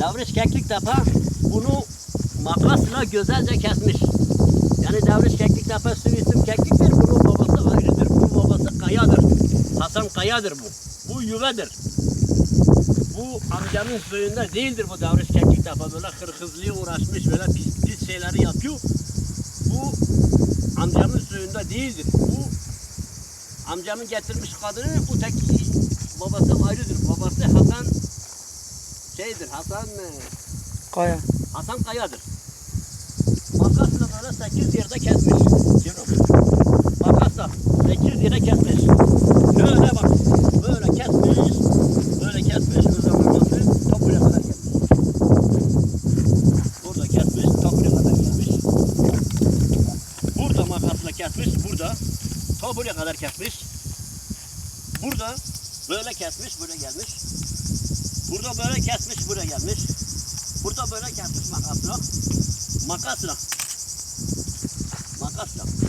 Davriş keklik tepe bunu makasla güzelce kesmiş. Yani Davriş keklik tepe sürü isim kekliktir. Bunun babası ayrıdır. Bunun babası kayadır. Hasan kayadır bu. Bu yuvedir. Bu amcamın suyunda değildir bu Davriş keklik tepe. Böyle hırhızlıya uğraşmış böyle pis pis şeyleri yapıyor. Bu amcamın suyunda değildir. Bu amcamın getirmiş kadını bu tek babası ayrıdır. Babası şeydir. Hasan Kaya. Hasan Kaya'dır. Makasla böyle 8 yerde kesmiş. Makasla 8 yere kesmiş. Böyle bak. Böyle kesmiş. Böyle kesmiş. Nasıl? Ta buraya kadar kesmiş. Burada kesmiş. Ta buraya kadar kesmiş. Burada makasla kesmiş. Burada. Ta buraya kadar kesmiş. Burada böyle kesmiş. Buraya gelmiş. Burada böyle kesmiş. Buraya gelmiş. Burada böyle kesmiş makasla. Makasla. Makasla.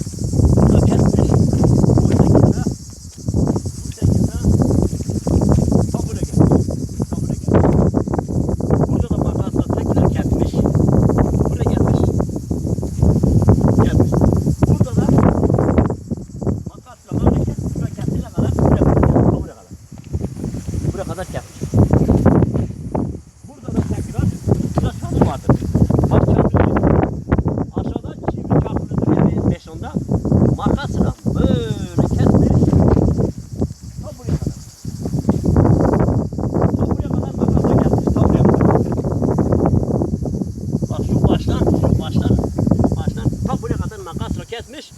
ucunu kesmiş.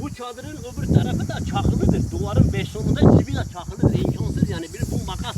Bu çadırın öbür tarafı da çakılıdır. Duvarın beş sonunda dibi de çakılıdır. İmkansız yani. Bir bu makas